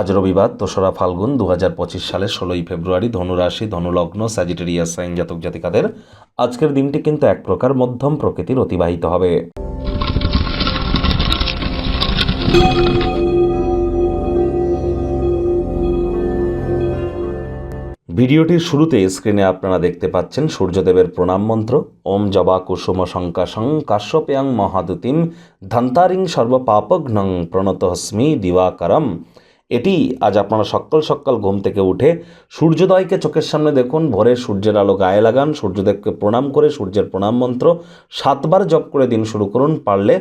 আজ রবিবার দোসরা ফাল্গুন দু হাজার পঁচিশ সালের ষোলোই ফেব্রুয়ারি ধনুরাশি, ধনুলগ্ন, স্যাজিটেরিয়াস সাইন জাতক জাতিকাদের আজকের দিনটি কিন্তু এক প্রকার মধ্যম প্রকৃতির অতিবাহিত হবে। ভিডিওটির শুরুতে স্ক্রিনে আপনারা দেখতে পাচ্ছেন সূর্যদেবের প্রণাম মন্ত্র, ওম জবা কুসুম শঙ্কাশং কাশ্যপেয়াং মহাদুতিম ধন্তারিং সর্বপাপঘ্নং প্রণতহস্মি দিবাকরম। এটি আজ আপনারা সকাল সকাল ঘুম থেকে উঠে সূর্যোদয়কে চোখের সামনে দেখুন, ভোরে সূর্যের আলো গায়ে লাগান, সূর্যদেবকে প্রণাম করে সূর্যের প্রণাম মন্ত্র সাতবার জপ করে দিন শুরু করুন, পারলে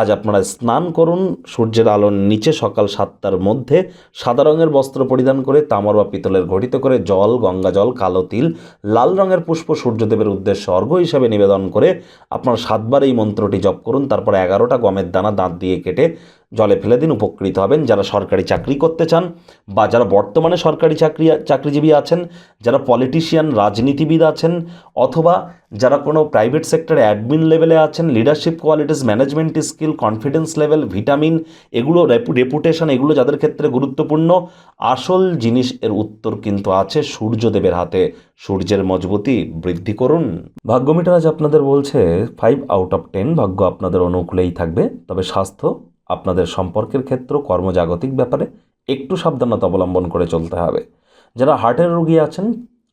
আজ আপনারা স্নান করুন, সূর্যের আলোর নিচে সকাল সাতটার মধ্যে সাদা রঙের বস্ত্র পরিধান করে তামার বা পিতলের ঘটিত করে জল, গঙ্গা জল, কালো তিল, লাল রঙের পুষ্প সূর্যদেবের উদ্দেশ্যে অর্ঘ হিসাবে নিবেদন করে আপনারা সাতবার এই মন্ত্রটি জপ করুন, তারপর এগারোটা গমের দানা দাঁত দিয়ে কেটে জলে ফেলে দিন, উপকৃত হবেন। যারা সরকারি চাকরি করতে চান বা যারা বর্তমানে সরকারি চাকরি, চাকরিজীবী আছেন, যারা পলিটিশিয়ান রাজনীতিবিদ আছেন অথবা যারা কোনো প্রাইভেট সেক্টরে অ্যাডমিন লেভেলে আছেন leadership qualities management skill confidence level vitamin এগুলো রেপুটেশন এগুলো যাদের ক্ষেত্রে গুরুত্বপূর্ণ, আসল জিনিস এর উত্তর কিন্তু আছে সূর্যদেবের হাতে। সূর্যের মজবুতি বৃদ্ধি করুন। ভাগ্যমিটার আজ আপনাদের বলছে ফাইভ আউট অফ টেন ভাগ্য আপনাদের অনুকূলেই থাকবে, তবে স্বাস্থ্য আপনাদের সম্পর্কের ক্ষেত্র, কর্মজাগতিক ব্যাপারে একটু সাবধানতা অবলম্বন করে চলতে হবে। যারা হার্টের রোগী আছেন,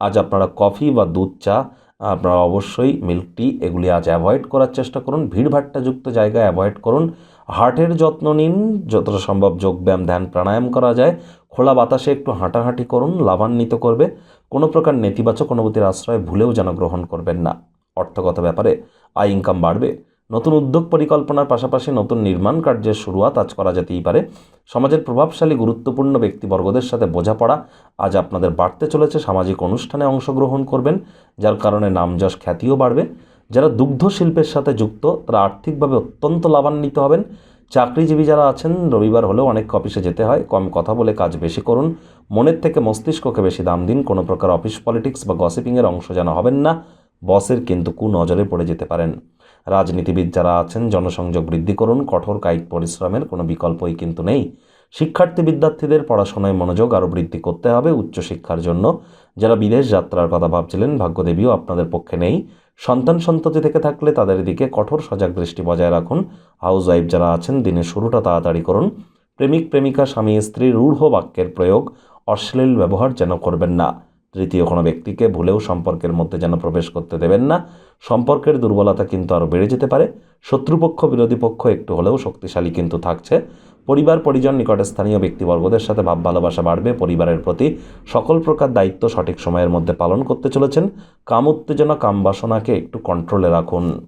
আজ আপনারা কফি বা দুধ চা আপনারা অবশ্যই মিল্ক টি এগুলি আজ অ্যাভয়েড করার চেষ্টা করুন। ভিড়ভাট্টাযুক্ত জায়গা অ্যাভয়েড করুন। হার্টের যত্ন নিন, যতটা সম্ভব যোগব্যায়াম, ধ্যান, প্রাণায়াম করা যায়। খোলা বাতাসে একটু হাঁটাহাঁটি করুন, লাভান্বিত করবে। কোনো প্রকার নেতিবাচক অনুভূতির আশ্রয় ভুলেও যেন গ্রহণ করবেন না। অর্থগত ব্যাপারে আয় ইনকাম বাড়বে। নতুন উদ্যোগ পরিকল্পনার পাশাপাশি নতুন নির্মাণ কার্যের শুরুয়াত আজ করা যেতেই পারে। সমাজের প্রভাবশালী, গুরুত্বপূর্ণ ব্যক্তিবর্গদের সাথে বোঝাপড়া আজ আপনাদের বাড়তে চলেছে। সামাজিক অনুষ্ঠানে অংশগ্রহণ করবেন, যার কারণে নামযশ খ্যাতিও বাড়বে। যারা দুগ্ধ শিল্পের সাথে যুক্ত, তারা আর্থিকভাবে অত্যন্ত লাভান্বিত হবেন। চাকরিজীবী যারা আছেন, রবিবার হলেও অনেক অফিসে যেতে হয়। কম কথা বলে কাজ বেশি করুন। মনের থেকে মস্তিষ্ককে বেশি দাম দিন। কোনো প্রকার অফিস পলিটিক্স বা গসিপিংয়ের অংশ যেন হবেন না। বসের কিন্তু কুনজরে পড়ে যেতে পারেন। রাজনীতিবিদ যারা আছেন, জনসংযোগ বৃদ্ধি করুন, কঠোর কায়িক পরিশ্রমের কোনো বিকল্পই কিন্তু নেই। শিক্ষার্থী বিদ্যার্থীদের পড়াশোনায় মনোযোগ আরও বৃদ্ধি করতে হবে উচ্চশিক্ষার জন্য। যারা বিদেশ যাত্রার কথা ভাবছিলেন, ভাগ্যদেবীও আপনাদের পক্ষে নেই। সন্তান সন্ততি থেকে থাকলে তাদের দিকে কঠোর সজাগ দৃষ্টি বজায় রাখুন। হাউস ওয়াইফ যারা আছেন, দিনের শুরুটা তাড়াতাড়ি করুন। প্রেমিক, প্রেমিকা, স্বামী স্ত্রী রূঢ় বাক্যের প্রয়োগ অশ্লীল ব্যবহার যেন করবেন না। তৃতীয় কোনো ব্যক্তিকে ভুলেও সম্পর্কের মধ্যে যেন প্রবেশ করতে দেবেন না। সম্পর্কের দুর্বলতা কিন্তু আরও বেড়ে যেতে পারে। শত্রুপক্ষ, বিরোধী পক্ষ একটু হলেও শক্তিশালী কিন্তু থাকছে। পরিবার, পরিজন নিকটে স্থানীয় ব্যক্তিবর্গদের সাথে ভাব ভালোবাসা বাড়বে। পরিবারের প্রতি সকল প্রকার দায়িত্ব সঠিক সময়ের মধ্যে পালন করতে চলেছেন। কাম উত্তেজনা, কাম বাসনাকে একটু কন্ট্রোলে রাখুন।